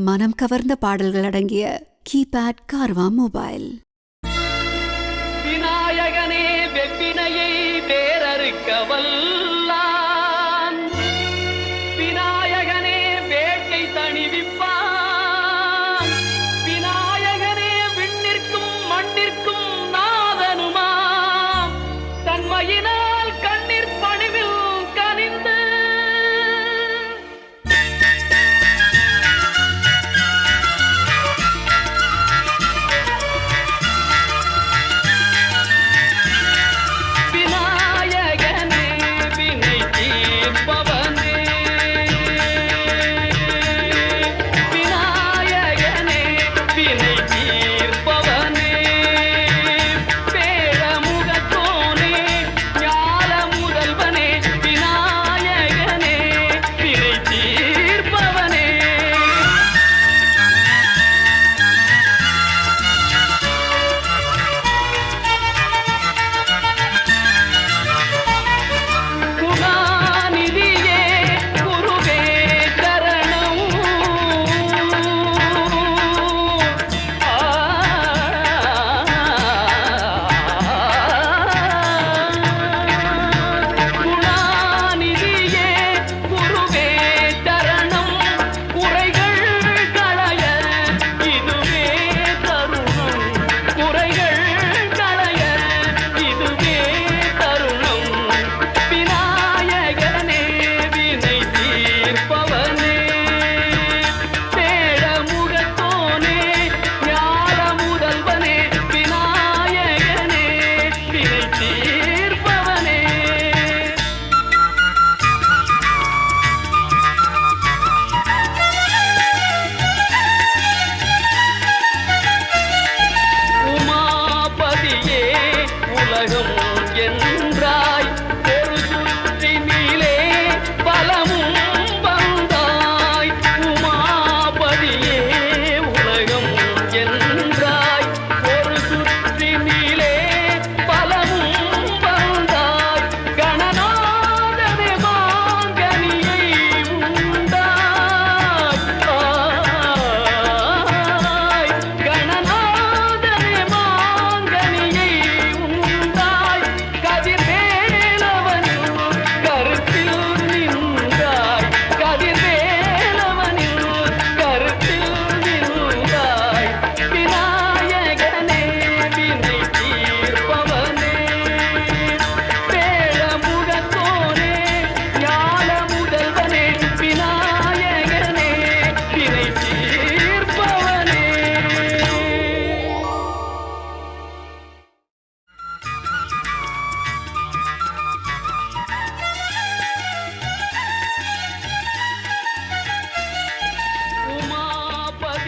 மனம் கவர்ந்த பாடல்கள் அடங்கிய கீபேட் கார்வா மொபைல். விநாயகனே வெப்பினையை வேறறுக்க வல்லான். விநாயகனே வேட்டை தணிவிப்பான். 哎